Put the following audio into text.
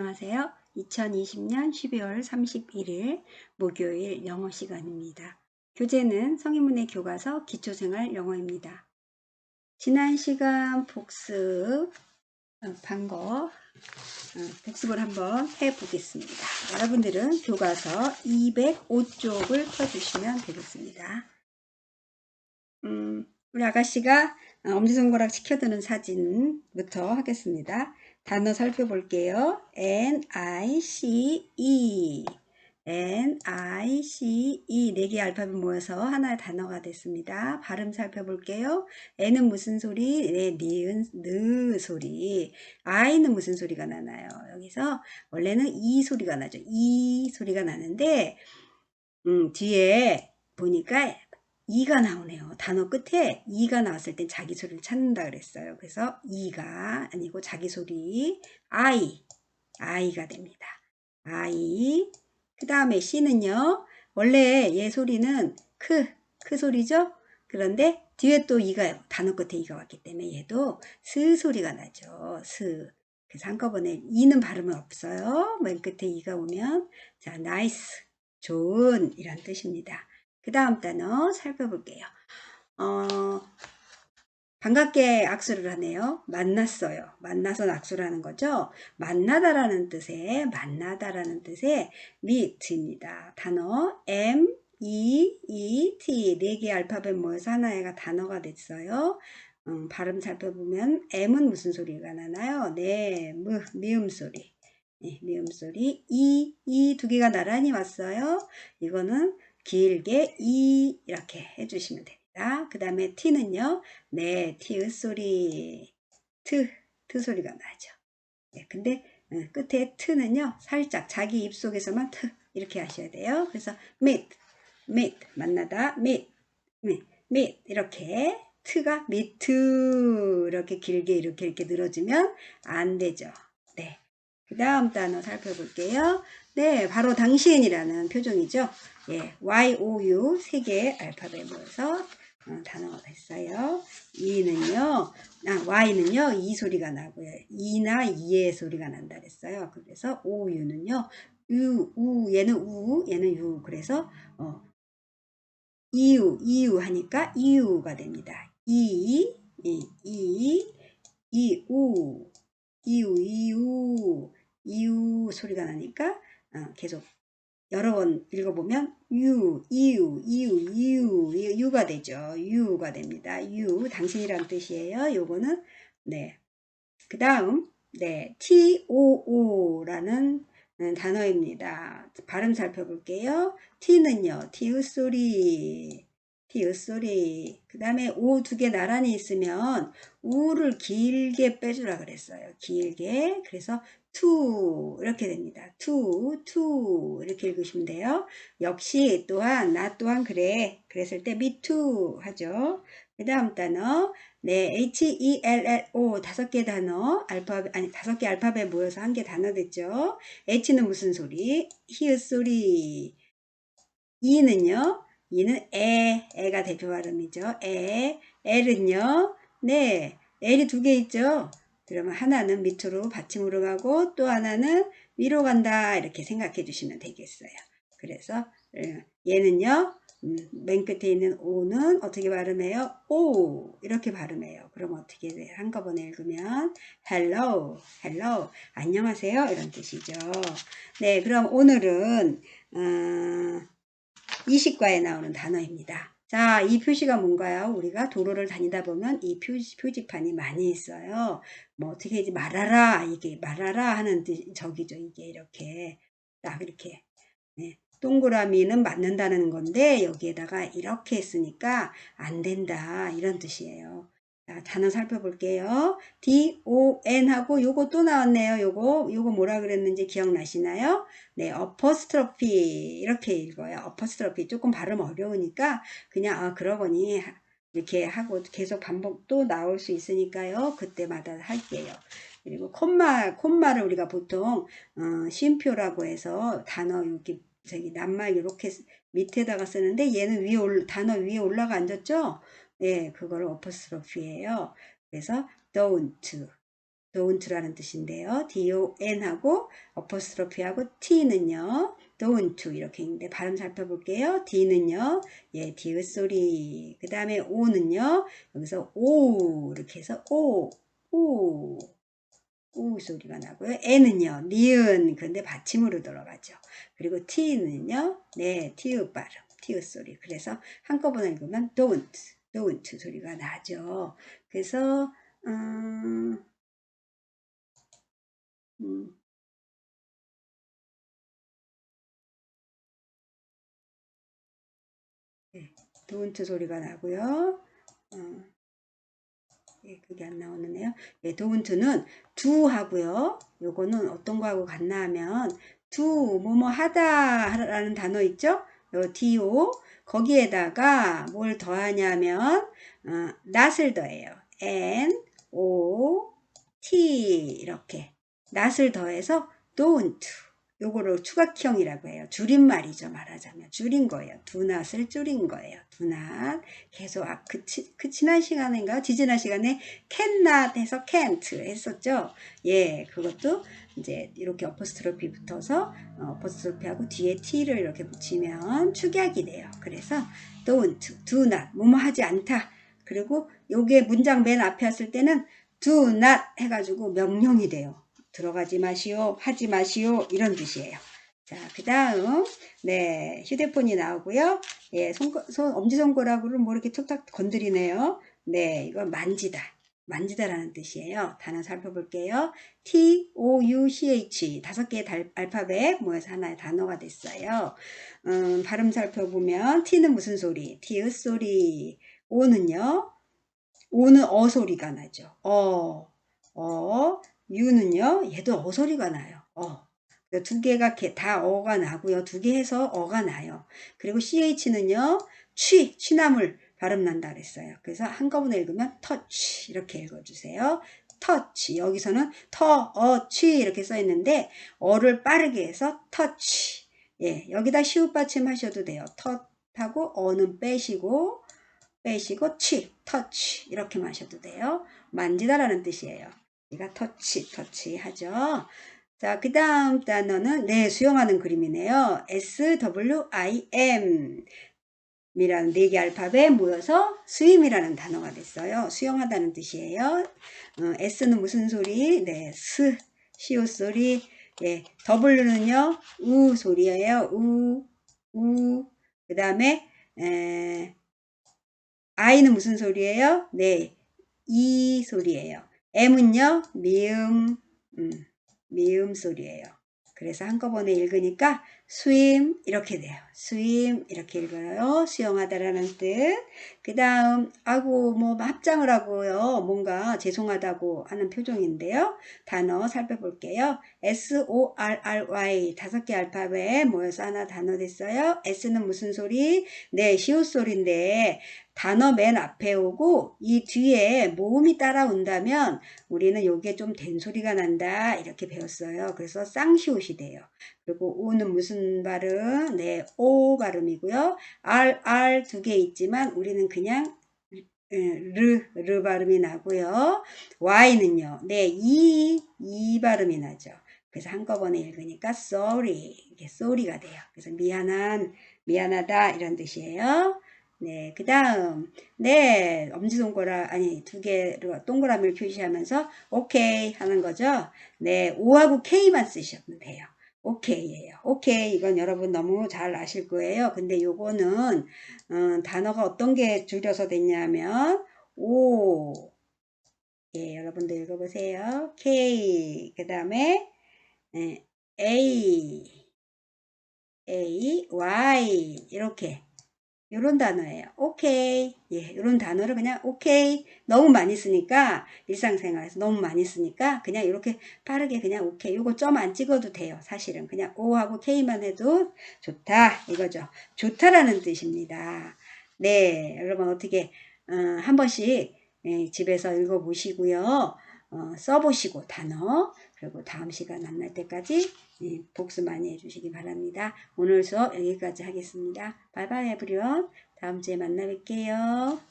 안녕하세요. 2020년 12월 31일 목요일 영어 시간입니다. 교재는 성인문의 교과서 기초생활 영어입니다. 지난 시간 복습 어, 반거 어, 복습을 한번 해보겠습니다. 여러분들은 교과서 205쪽을 펴주시면 되겠습니다. 음, 우리 아가씨가 어, 엄지손가락 치켜드는 사진부터 하겠습니다. 단어 살펴볼게요. N-I-C-E N-I-C-E 네 개의 알파벳 모여서 하나의 단어가 됐습니다. 발음 살펴볼게요. N은 무슨 소리? 네, 니은, 느 소리. I는 무슨 소리가 나나요? 여기서 원래는 이 소리가 나죠. 이 소리가 나는데 음, 뒤에 보니까 이가 나오네요. 단어 끝에 이가 나왔을 땐 자기 소리를 찾는다 그랬어요. 그래서 이가 아니고 자기 소리 I, I가 됩니다. I. 그 다음에 C는요. 원래 얘 소리는 크, 크 소리죠? 그런데 뒤에 또 이가 단어 끝에 이가 왔기 때문에 얘도 스 소리가 나죠. 스. 그래서 한꺼번에 이는 발음은 없어요. 맨 끝에 이가 오면 자, 나이스, 좋은 이란 뜻입니다. 그 다음 단어 살펴볼게요. 어, 반갑게 악수를 하네요. 만났어요. 만나서 악수를 하는 거죠. 만나다라는 뜻의 만나다라는 뜻의 meet입니다. 단어 M, E, E, T 네 개의 알파벳 모여서 하나가 단어가 됐어요. 음, 발음 살펴보면 M은 무슨 소리가 나나요? 네, 무, 미음 소리. 네, 미음 소리. E, E 두 개가 나란히 왔어요. 이거는 길게 이 이렇게 해주시면 됩니다. 그 다음에 t는요. 네, 티읕 소리 트, 트 소리가 나죠. 네, 근데 어, 끝에 트는요. 살짝 자기 입 속에서만 트 이렇게 하셔야 돼요. 그래서 meet, meet 만나다 meet, meet, meet 이렇게 트가 meet 이렇게 길게 이렇게 이렇게 늘어지면 안 되죠. 네. 그 다음 단어 살펴볼게요. 네, 바로 당신이라는 표정이죠. 예, Y-O-U 세 개의 알파벳 모여서 어, 단어가 됐어요. 이는요, 아, Y는요, 이 소리가 나고요. 이나 이의 소리가 난다 그랬어요. 그래서 O-U는요, 유, 우, 얘는 우, 얘는 유. 그래서, 어, 이유, 이유 하니까 이유가 됩니다. 이, 이, 이, 이우, 이유, 이유, 이유 소리가 나니까 어, 계속 여러 번 읽어보면 유, 이유, 이유, 이유, 유가 되죠. 유가 됩니다. 유, 당신이란 뜻이에요. 요거는 네. 그 다음 네, TOO라는 단어입니다. 발음 살펴볼게요. T는요, 티읕 소리, 티읕 소리. 그 다음에 오두개 나란히 있으면 우를 길게 빼주라 그랬어요. 길게. 그래서 to 이렇게 됩니다. to, to 이렇게 읽으시면 돼요. 역시 또한 나 또한 그래. 그랬을 때 me too 하죠. 그 다음 단어 네 H-E-L-L-O 다섯 개 단어 알파벳 아니 다섯 개 알파벳 모여서 한 개 단어 됐죠. H는 무슨 소리? 히읗 소리. E는요. E는 에, 에가 대표 발음이죠. 에, L은요. 네, L이 두 개 있죠. 그러면 하나는 밑으로 받침으로 가고 또 하나는 위로 간다 이렇게 생각해 주시면 되겠어요. 그래서 어, 얘는요. 음, 맨 끝에 있는 O는 어떻게 발음해요? O 이렇게 발음해요. 그럼 어떻게 돼요? 한꺼번에 읽으면 hello, hello, 안녕하세요 이런 뜻이죠. 네, 그럼 오늘은 어, 이식과에 나오는 단어입니다. 자, 이 표시가 뭔가요? 우리가 도로를 다니다 보면 이 표시, 표지판이 많이 있어요. 뭐 어떻게 이제 말하라, 이게 말하라 하는 뜻, 저기죠. 이게 이렇게 딱 이렇게 네. 동그라미는 맞는다는 건데 여기에다가 이렇게 했으니까 안 된다 이런 뜻이에요. 자, 단어 살펴볼게요. D-O-N 하고 요거 또 나왔네요. 요거, 요거 뭐라 그랬는지 기억나시나요? 네, 어퍼스트로피 이렇게 읽어요. 어퍼스트로피 조금 발음 어려우니까 그냥 아 그러거니 이렇게 하고 계속 반복 또 나올 수 있으니까요. 그때마다 할게요. 그리고 콤마, 콤마를 우리가 보통 어, 쉼표라고 해서 단어 여기 저기 낱말 이렇게 밑에다가 쓰는데 얘는 위에 올, 단어 위에 올라가 앉았죠? 예, 그거를 어퍼스트로피예요. 그래서 don't don't라는 뜻인데요. don하고 어퍼스트로피하고 t는요. don't 이렇게 있는데 발음 살펴볼게요. d는요. 예, 디귿 소리. 그 다음에 o는요. 여기서 o 이렇게 해서 o, o 우 소리가 나고요. 에는요, 니은, 근데 받침으로 들어가죠. 그리고 t는요, 네, 티읕 발음, 티읕 소리. 그래서 한꺼번에 읽으면 don't, don't 소리가 나죠. 그래서, 음, 음, 네, don't 소리가 나고요. 어, 예, 그게 안 나오는데요. 예, 도운트는 두 하고요. 요거는 어떤 거하고 같나 하면 두 뭐뭐 하다 라는 단어 있죠? 요 do 거기에다가 뭘 더하냐면 어, not을 더해요. n o t 이렇게 not을 더해서 don't 요거를 추각형이라고 해요. 줄임말이죠. 말하자면 줄인 거예요. 두 낫을 줄인 거예요. 두 낫 계속 아, 그, 치, 그 지난 시간인가 지지난 시간에 캔낫 해서 can't 했었죠. 예, 그것도 이제 이렇게 어퍼스트로피 붙어서 어, 어퍼스트로피하고 뒤에 t를 이렇게 붙이면 축약이 돼요. 그래서 don't, do not, 뭐뭐 하지 않다. 그리고 요게 문장 맨 앞에 왔을 때는 do not 해가지고 명령이 돼요. 들어가지 마시오, 하지 마시오 이런 뜻이에요. 자, 그 다음 네 휴대폰이 나오고요. 예, 손, 손 엄지손가락으로 뭐 이렇게 툭탁 건드리네요. 네, 이건 만지다. 만지다라는 뜻이에요. 단어 살펴볼게요. T, O, U, C, H 다섯 개의 달, 알파벳 모여서 하나의 단어가 됐어요. 음, 발음 살펴보면 T는 무슨 소리? T의 소리. O는요. O는 어 소리가 나죠. 어, 어. U는요, 얘도 어 소리가 나요. 어. 두 개가 다 어가 나고요. 두 개 해서 어가 나요. 그리고 CH는요, 취, 취나물 발음 난다 그랬어요. 그래서 한꺼번에 읽으면 터치 이렇게 읽어주세요. 터치 여기서는 터, 어, 취 이렇게 써 있는데 어를 빠르게 해서 터치 예, 여기다 시옷 받침 하셔도 돼요. 텄하고 어는 빼시고 빼시고 취, 터치 이렇게 마셔도 돼요. 만지다라는 뜻이에요. 우리가 터치, 터치 하죠. 자, 그 다음 단어는 네, 수영하는 그림이네요. S, W, I, M 이라는 네 개 알파벳 모여서 스임이라는 단어가 됐어요. 수영하다는 뜻이에요. 어, S는 무슨 소리? 네, 스, 시오 소리. 예, W는요, 우 소리예요. 우, 우. 그 다음에, I는 무슨 소리예요? 네, 이 소리예요. M은요, 미음, 음, 미음 소리예요. 그래서 한꺼번에 읽으니까 swim 이렇게 돼요. swim 이렇게 읽어요. 수영하다라는 뜻. 그 다음 아고 뭐 합장을 하고요. 뭔가 죄송하다고 하는 표정인데요. 단어 살펴볼게요. S-O-R-R-Y 다섯 개 알파벳 모여서 하나 단어 됐어요. S는 무슨 소리? 네, 시옷 소리인데 단어 맨 앞에 오고 이 뒤에 모음이 따라온다면 우리는 요게 좀 된 소리가 난다 이렇게 배웠어요. 그래서 쌍시옷이 돼요. 그리고 오는 무슨 발음? 네, 오 발음이고요. R, R 두개 있지만 우리는 그냥 르, 르 발음이 나고요. Y는요. 네, 이, 이 발음이 나죠. 그래서 한꺼번에 읽으니까 sorry, 이게 sorry가 돼요. 그래서 미안한, 미안하다 이런 뜻이에요. 네, 그 다음, 네, 엄지손가락, 아니, 두 개로 동그라미를 표시하면서, 오케이 하는 거죠. 네, O하고 K만 쓰셔도 돼요. 오케이예요. 오케이, 이건 여러분 너무 잘 아실 거예요. 근데 요거는, 음, 단어가 어떤 게 줄여서 됐냐면, O, 예, 여러분들 읽어보세요. K, 그 다음에, 네, A, A, Y, 이렇게. 이런 단어예요. 오케이. 예, 이런 단어를 그냥 오케이. 너무 많이 쓰니까 일상생활에서 너무 많이 쓰니까 그냥 이렇게 빠르게 그냥 오케이. 이거 점 안 찍어도 돼요. 사실은 그냥 O하고 K만 해도 좋다 이거죠. 좋다라는 뜻입니다. 네, 여러분 어떻게 어, 한 번씩 예, 집에서 읽어보시고요. 어, 써보시고 단어 그리고 다음 시간 만날 때까지 예, 복습 많이 해주시기 바랍니다. 오늘 수업 여기까지 하겠습니다. 바이바이 에브리원 다음 주에 만나 뵐게요.